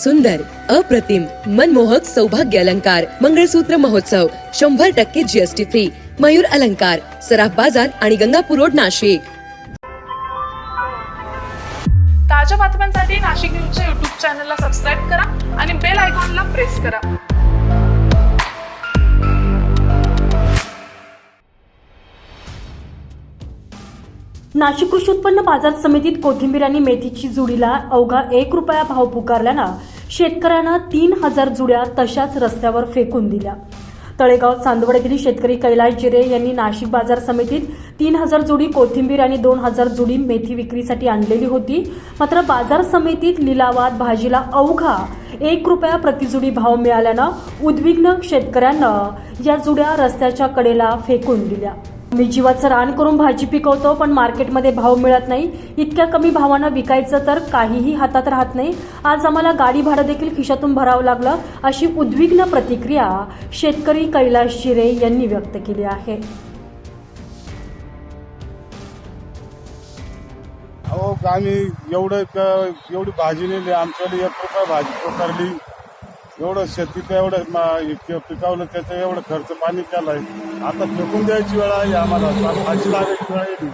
सुंदर अप्रतिम मनमोहक सौभाग्य अलंकार मंगळसूत्र महोत्सव शंभर टक्के जीएसटी फ्री मयूर अलंकार सराफ बाजार आणि गंगापूर रोड नाशिक. ताज्या बातम्यांसाठी नाशिक न्यूजच्या युट्यूब चॅनलला सबस्क्राईब करा आणि बेल आयकॉनला प्रेस करा. नाशिक कृषी उत्पन्न बाजार समितीत कोथिंबीर आणि मेथीची जुडीला अवघा एक रुपया भाव पुकारल्यानं शेतकऱ्यांना तीन हजार जुड्या तशाच रस्त्यावर फेकून दिल्या. तळेगाव चांदवड शेतकरी कैलाश जिरे यांनी नाशिक बाजार समितीत तीन हजार जुडी कोथिंबीर आणि दोन हजार जुडी मेथी विक्रीसाठी आणलेली होती. मात्र बाजार समितीत लिलावात भाजीला अवघा एक रुपया प्रतिजुडी भाव मिळाल्यानं उद्विग्न शेतकऱ्यांना या जुड्या रस्त्याच्या कडेला फेकून दिल्या. मी जीवाचं रान करून भाजी पिकवतो पण मार्केटमध्ये भाव मिळत नाही. इतक्या कमी भावानं विकायचं तर काहीही हातात राहत नाही. आज आम्हाला गाडी भाडं देखील खिशातून भरावं लागलं अशी उद्विग्न प्रतिक्रिया शेतकरी कैलाश शिरे यांनी व्यक्त केली आहे. अहो आम्ही एवढं एवढी भाजी नेली आमच्याकडे एक रुपया भाजी पकडली एवढं शेतीत एवढं पिकवलं त्याचं एवढं खर्च पाणी केलाय. आता फेकून द्यायची वेळ आहे आम्हाला. भाजी लागायची वेळ येईल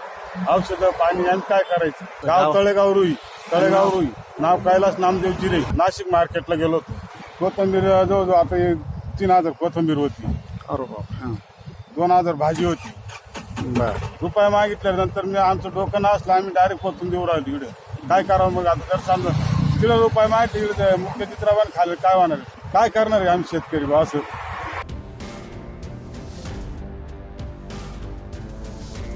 औषधं पाणी आणि काय करायचं? गाव तळेगाव रुई. तळेगाव रुई. नाव कैलास नामदेव जिरे नाशिक मार्केटला गेलो होतो. कोथंबीर जवळजवळ आता तीन हजार कोथंबीर होती. दोन हजार भाजी होती. रुपये मागितल्यानंतर मी आमचं डोकं नसलं आम्ही डायरेक्ट पोचून देऊ राहिलो इकडे. काय करावं मग आता? जर समजा तिला रुपये मागितले इकडे मुख्य चित्राबान खाल्लं काय होणार? काय करणार आहे आम्ही शेतकरी बा असं?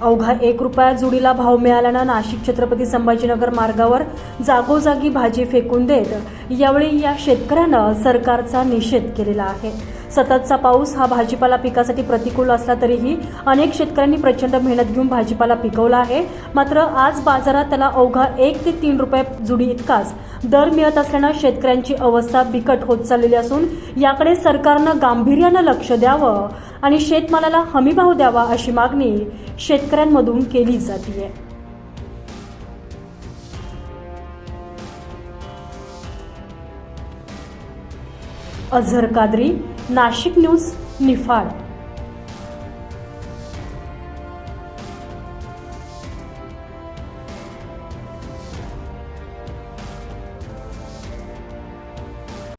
अवघा एक रुपया जुडीला भाव मिळाल्यानं नाशिक छत्रपती संभाजीनगर मार्गावर जागोजागी भाजी फेकून देत यावेळी या शेतकऱ्यानं सरकारचा निषेध केलेला आहे. सततचा पाऊस हा भाजीपाला पिकासाठी प्रतिकूल असला तरीही अनेक शेतकऱ्यांनी प्रचंड मेहनत घेऊन भाजीपाला पिकवला आहे. मात्र आज बाजारात त्याला अवघा एक ते तीन रुपये जुडी इतकाच दर मिळत असल्यानं शेतकऱ्यांची अवस्था बिकट होत चाललेली असून याकडे सरकारनं गांभीर्यानं लक्ष द्यावं आणि शेतमालाला हमीभाव द्यावा अशी मागणी शेतकऱ्यांमधून केली जाते अझर कादरी नाशिक न्यूज निफाड.